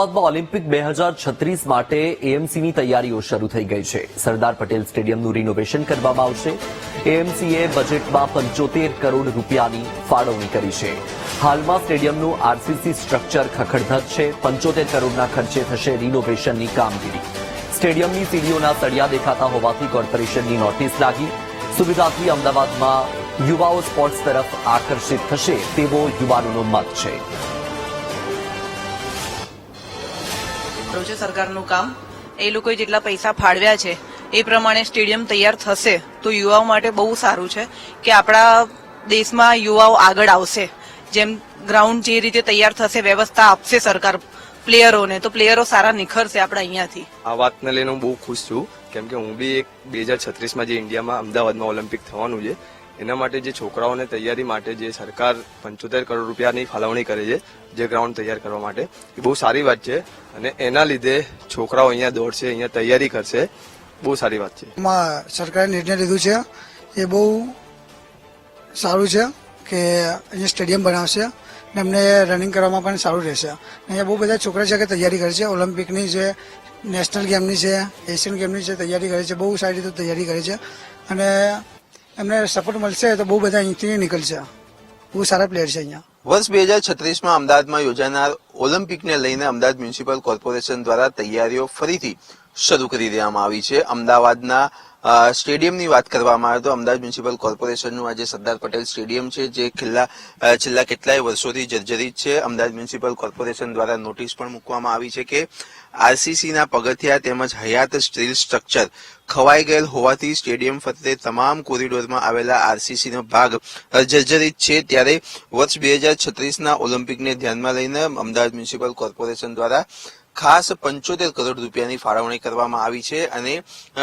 અમદાવાદમાં ઓલિમ્પિક બે હજાર છત્રીસ માટે એએમસીની તૈયારીઓ શરૂ થઈ ગઈ છે. સરદાર પટેલ સ્ટેડિયમનું રિનોવેશન કરવામાં આવશે. એએમસીએ બજેટમાં પંચોતેર કરોડ રૂપિયાની ફાળવણી કરી છે. હાલમાં સ્ટેડિયમનું આરસીસી સ્ટ્રક્ચર ખખડધજ છે. પંચોતેર કરોડના ખર્ચે થશે રિનોવેશનની કામગીરી. સ્ટેડિયમની સીડીઓના સળિયા દેખાતા હોવાથી કોર્પોરેશનની નોટિસ લાગી. સુવિધાથી અમદાવાદમાં યુવાઓ સ્પોર્ટ્સ તરફ આકર્ષિત થશે તેવો યુવાનોનો મત છે. રહ્યું છે સરકારનું કામ? એ લોકોએ જેટલા પૈસા ફાળવ્યા છે, એ પ્રમાણે સ્ટેડિયમ તૈયાર થશે. તો યુવાઓ માટે બહુ સારું છે કે આપણા દેશમાં યુવાઓ આગળ આવશે. જેમ ગ્રાઉન્ડ જે રીતે તૈયાર થશે, વ્યવસ્થા આપશે સરકાર પ્લેયરોને. તો પ્લેયરો સારા નિખરશે આપણા અહીંયાથી. આ વાતને લઈને હું બહુ ખુશ છું. કેમ કે હું બી એક બે હજાર છત્રીસમાં જે ઇન્ડિયામાં અમદાવાદમાં ઓલિમ્પિક થવાનું છે એના માટે જે છોકરાઓને તૈયારી માટે જે સરકાર પંચોતેર કરોડ રૂપિયાની ફાળવણી કરે છે, જે ગ્રાઉન્ડ તૈયાર કરવા માટે, એ બહુ સારી વાત છે અને એના લીધે છોકરાઓ અહીંયા દોડશે, અહીંયા તૈયારી કરશે, બહુ સારી વાત છે. સરકારે નિર્ણય લીધું છે, એ બહુ સારું છે કે અહીંયા સ્ટેડિયમ બનાવશે ને એમને રનિંગ કરવામાં પણ સારું રહેશે. અહીંયા બહુ બધા છોકરા છે કે તૈયારી કરે છે ઓલિમ્પિકની છે નેશનલ ગેમની છે એશિયન ગેમની છે તૈયારી કરે છે, બહુ સારી રીતે તૈયારી કરે છે અને એમને સપોર્ટ મળશે તો બહુ બધા અહીંથી નીકળશે. બહુ સારા પ્લેયર છે અહીંયા. વર્ષ બે હજાર છત્રીસમાં અમદાવાદમાં યોજાનાર ઓલિમ્પિકને લઈને અમદાવાદ મ્યુનિસિપલ કોર્પોરેશન દ્વારા તૈયારીઓ ફરીથી શરૂ કરી દેવામાં આવી છે. અમદાવાદના સ્ટેડિયમની વાત કરવામાં આવે તો અમદાવાદ મ્યુનિસિપલ કોર્પોરેશનનું આજે સરદાર પટેલ સ્ટેડિયમ છે, જે છેલ્લા છેલ્લા કેટલાય વર્ષોથી જર્જરિત છે. અમદાવાદ મ્યુનિસિપલ કોર્પોરેશન દ્વારા નોટિસ પણ મૂકવામાં આવી છે કે આરસીસીના પગથિયા તેમજ હયાત સ્ટીલ સ્ટ્રક્ચર ખવાઈ ગયેલ હોવાથી સ્ટેડિયમ ફરતે તમામ કોરિડોરમાં આવેલા આરસીસીનો ભાગ જર્જરિત છે. ત્યારે વર્ષ બે હજાર છત્રીસના ઓલિમ્પિકને ધ્યાનમાં લઈને અમદાવાદ મ્યુનિસિપલ કોર્પોરેશન દ્વારા ખાસ પંચોતેર કરોડ રૂપિયાની ફાળવણી કરવામાં આવી છે અને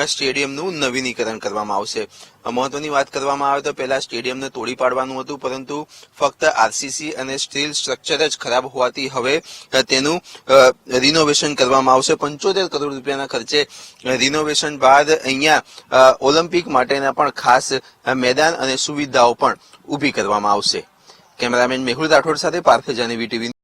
સ્ટેડિયમનું નવીનીકરણ કરવામાં આવશે. મહત્વની વાત કરવામાં આવે તો પહેલા સ્ટેડિયમને તોડી પાડવાનું હતું, પરંતુ ફક્ત આરસીસી અને સ્ટીલ સ્ટ્રક્ચર જ ખરાબ હોવાથી હવે તેનું રિનોવેશન કરવામાં આવશે. પંચોતેર કરોડ રૂપિયાના ખર્ચે રિનોવેશન બાદ અહીંયા ઓલિમ્પિક માટેના પણ ખાસ મેદાન અને સુવિધાઓ પણ ઊભી કરવામાં આવશે. કેમેરામેન મેહુલ રાઠોડ સાથે પાર્થ જાની વીટીવી